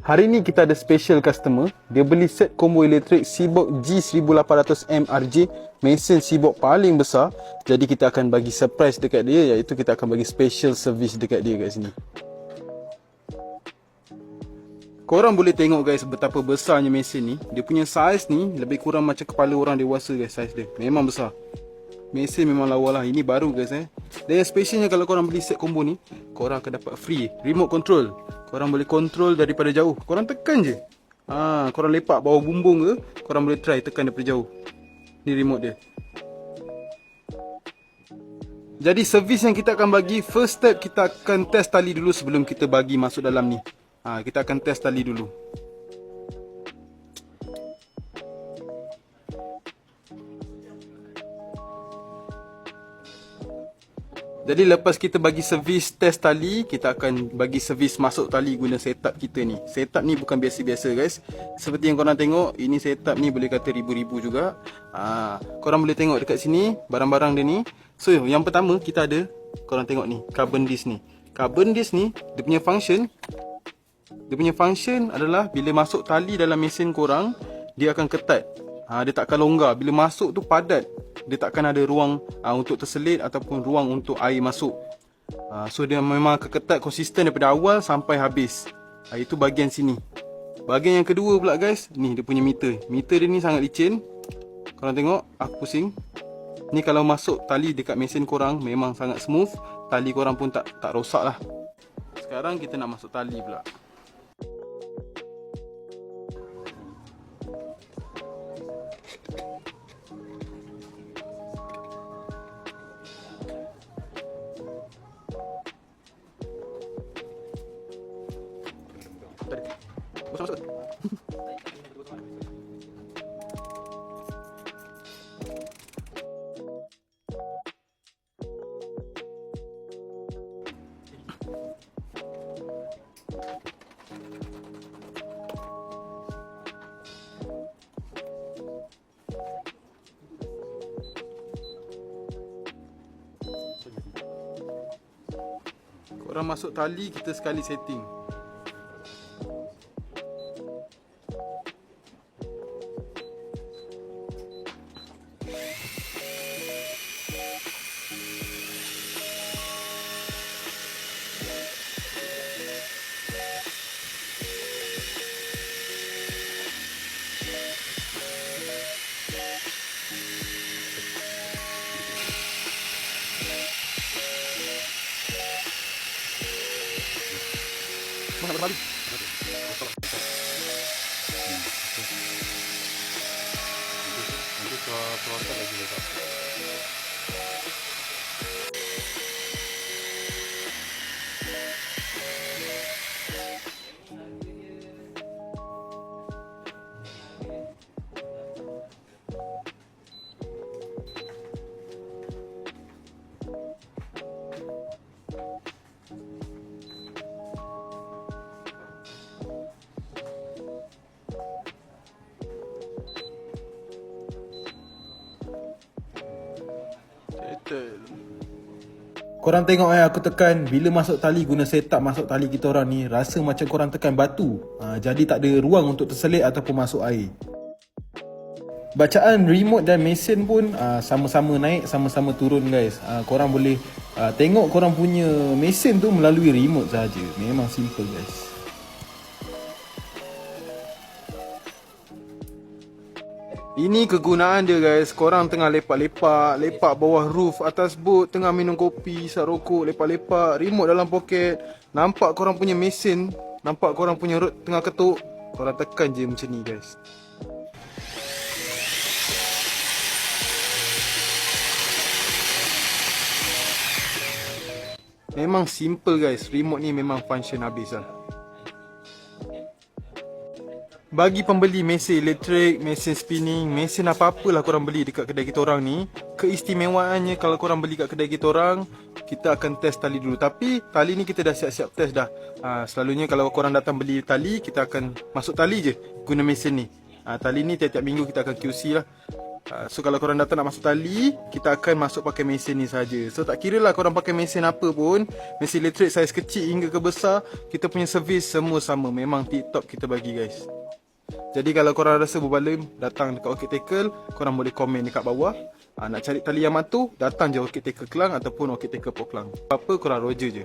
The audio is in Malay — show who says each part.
Speaker 1: Hari ni kita ada special customer. Dia beli set combo elektrik Seabox G1800M RJ. Mesin Seabox paling besar. Jadi kita akan bagi surprise dekat dia iaitu kita akan bagi special service dekat dia kat sini. Korang boleh tengok guys betapa besarnya mesin ni. Dia punya saiz ni lebih kurang macam kepala orang dewasa guys saiz dia. Memang besar. Mesin memang lawa lah. Ini baru guys eh. Dan yang specialnya kalau korang beli set combo ni, korang akan dapat free remote control. Korang boleh control daripada jauh. Korang tekan je. Ha, korang lepak bawah bumbung ke, korang boleh try tekan daripada jauh. Ni remote dia. Jadi servis yang kita akan bagi First step kita akan test tali dulu sebelum kita bagi masuk dalam ni ha, Kita akan test tali dulu Jadi lepas kita bagi servis test tali, kita akan bagi servis masuk tali guna setup kita ni. Setup ni bukan biasa-biasa guys. Seperti yang korang tengok, ini setup ni boleh kata ribu-ribu juga. Ha, korang boleh tengok dekat sini barang-barang dia ni. So yang pertama kita ada, korang tengok ni, carbon disc ni. Carbon disc ni, dia punya function, dia punya function adalah bila masuk tali dalam mesin korang, dia akan ketat. Ha, dia takkan longgar. Bila masuk tu padat dia takkan ada ruang uh, untuk terselit ataupun ruang untuk air masuk. Uh, so dia memang keketat konsisten daripada awal sampai habis. Uh, itu bahagian sini. Bahagian yang kedua pula guys, ni dia punya meter. Meter dia ni sangat licin. Korang tengok, aku pusing. Ni kalau masuk tali dekat mesin korang memang sangat smooth. Tali korang pun tak tak rosak lah. Sekarang kita nak masuk tali pula. Masuk, masuk. Korang masuk tali kita sekali setting Mana berbalik?
Speaker 2: Nanti ke pelosok lagi letak.
Speaker 1: Settle.
Speaker 3: Korang tengok eh aku tekan bila masuk tali guna setup masuk tali kita orang ni rasa macam korang tekan batu. Ha, jadi tak ada ruang untuk terselit ataupun masuk air. Bacaan remote dan mesin pun uh, sama-sama naik, sama-sama turun guys. Uh, korang boleh uh, tengok korang punya mesin tu melalui remote saja. Memang simple guys.
Speaker 1: Ini kegunaan dia guys. Korang tengah lepak-lepak Lepak bawah roof Atas boat Tengah minum kopi Isap rokok Lepak-lepak Remote dalam poket. Nampak korang punya mesin Nampak korang punya rod Tengah ketuk. Korang tekan je macam ni guys. Memang simple guys. Remote ni memang function habis lah bagi pembeli mesin elektrik, mesin spinning, mesin apa-apalah korang beli dekat kedai kita orang ni Keistimewaannya kalau korang beli kat kedai kita orang Kita akan test tali dulu. Tapi tali ni kita dah siap-siap test dah. Ha, Selalunya kalau korang datang beli tali Kita akan masuk tali je guna mesin ni. Ha, Tali ni tiap-tiap minggu kita akan QC lah. Uh, so kalau korang datang nak masuk tali Kita akan masuk pakai mesin ni saja. So tak kira lah korang pakai mesin apa pun Mesin elektrik saiz kecil hingga ke besar Kita punya servis semua sama. Memang tip top kita bagi guys Jadi kalau korang rasa berbaloi Datang dekat Orchid Tackle Korang boleh komen dekat bawah. Uh, Nak cari tali yang matu Datang je Orchid Tackle Kelang Ataupun Orchid Tackle Pok Kelang. Apa-apa korang roger je